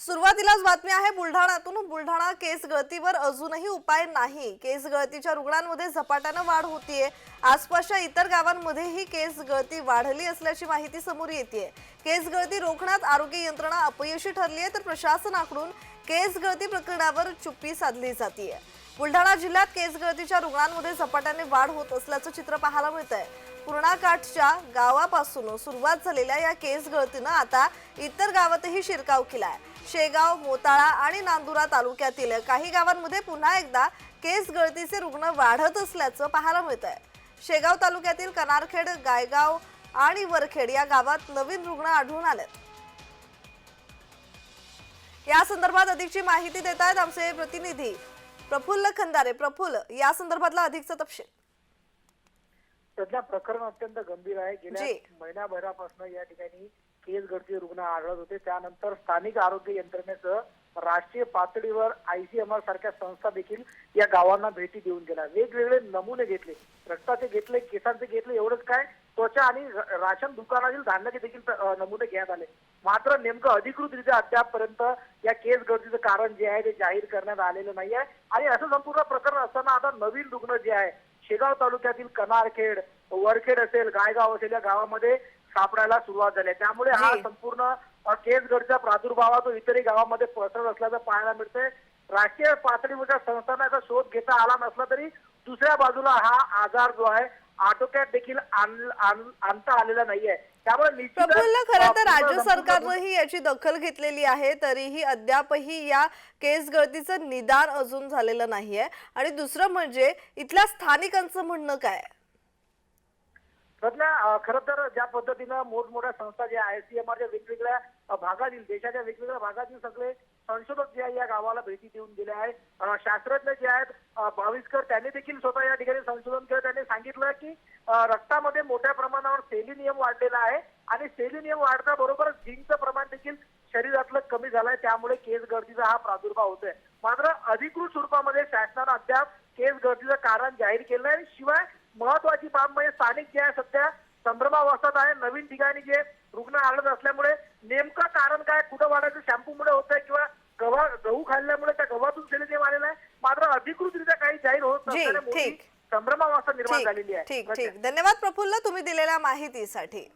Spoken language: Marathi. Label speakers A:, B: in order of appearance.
A: सुरुवातीलाच बातमी आहे बुलढाण्यातून बुलढाणा केस गळतीवर अजूनही उपाय नाही. केस गळतीच्या रुग्णांमध्ये झपाट्यानं वाढ होतीये. आसपासच्या इतर गावांमध्येही केस गळती वाढली असल्याची माहिती समोर येते केस गळती रोखण्यात आरोग्य यंत्रणा अपयशी ठरली आहे तर प्रशासनाकडून केस गळती प्रकरणावर चुप्पी साधली जाते बुलढाणा जिल्ह्यात केस गळतीच्या रुग्णांमध्ये झपाट्याने वाढ होत असल्याचं चित्र पाहायला मिळत आहे पूर्णाकाठच्या गावापासून सुरुवात झालेल्या या केस गळतीनं आता इतर गावातही शिरकाव केलाय. शेगाव मोताळा आणि नांदुरा तालुक्यातील काही गावांमध्ये पुन्हा एकदा केस गळतीचे रुग्ण वाढत असल्याचं पाहायला मिळत आहे शेगाव तालुक्यातील कनारखेड गायगाव आणि वरखेड या गावात नवीन रुग्ण आढळून आलेत. या संदर्भात अधिकची माहिती देत आहेत आमचे प्रतिनिधी प्रफुल्ल खंदारे. प्रफुल्ल या संदर्भातला अधिकचा तपशील.
B: सध्या प्रकरण अत्यंत गंभीर आहे. गेल्या
A: जी.
B: महिनाभरापासून या ठिकाणी केस गळती रुग्ण आढळत होते. त्यानंतर स्थानिक आरोग्य यंत्रणेसह राष्ट्रीय पातळीवर आयसीएमआर सारख्या संस्था देखील या गावांना भेटी देऊन गेल्या. वेगवेगळे नमुने घेतले. रक्ताचे घेतले केसांचे घेतले एवढंच काय त्वचा आणि र- राशन दुकानातील धान्याचे देखील अ, नमुने घेण्यात आले. मात्र नेमकं अधिकृतरित्या अद्यापपर्यंत या केस गळतीचं कारण जे आहे ते जाहीर करण्यात आलेलं नाही आहे. आणि असं संपूर्ण प्रकरण असताना आता नवीन रुग्ण जे आहे शेगाव तालुक्यातील कनारखेड वरखेड असेल गायगाव असेल या गावामध्ये सापडायला सुरुवात झाली आहे. त्यामुळे हा. संपूर्ण अ, केस गडचा प्रादुर्भाव हा तो इतरही गावामध्ये पसरत असल्याचं पाहायला मिळतंय राष्ट्रीय पातळीवरच्या संस्थांना याचा शोध घेता आला नसला तरी दुसऱ्या बाजूला हा आजार जो आहे आटोक्यात देखील आण- आण- आणता आलेला नाहीये. त्यामुळे
A: खरं तर राज्य सरकारनंही याची दखल घेतलेली आहे तरीही अद्यापही या केस गळतीचं निदान अजून झालेलं नाहीये. आणि दुसरं म्हणजे इथल्या स्थानिकांचं म्हणणं काय?
B: खरं तर ज्या पद्धतीनं मोठमोठ्या संस्था ज्या आयसीएमआरच्या वेगवेगळ्या अ, भागातील देशाच्या वेगवेगळ्या भागातील सगळे संशोधक जे आहे या गावाला भेटी देऊन गेले आहेत. शास्त्रज्ञ जे आहेत अ, त्यांनी देखील स्वतः या ठिकाणी संशोधन केलं. त्यांनी सांगितलं की रक्तामध्ये मोठ्या प्रमाणावर सेलिनियम वाढलेला आहे आणि सेलिनियम वाढता बरोबर झिंकचं प्रमाण देखील शरीरातलं कमी झालंय. त्यामुळे केस गर्दीचा हा प्रादुर्भाव होतोय. मात्र अधिकृत स्वरूपामध्ये शासनानं अद्याप केस गर्दीचं कारण जाहीर केलं आहे शिवाय महत्वाची बाब म्हणजे स्थानिक जे आहे सध्या संभ्रमावस्थात आहे. नवीन ठिकाणी जे रुग्ण आढळत असल्यामुळे नेमकं कारण काय कुठं वाढायचं शॅम्पूमुळे होत आहे किंवा गव्हा गहू खाल्ल्यामुळे त्या गव्हातून सेलिनियम आलेलं आहे मात्र अधिकृतरित्या काही जाहीर होत नसल्याने मोठी
A: ठीक.
B: संभ्रमावस्था निर्माण
A: ठीक
B: झालेली आहे.
A: ठीक ठीक. धन्यवाद प्रफुल्ल तुम्ही दिलेल्या माहितीसाठी.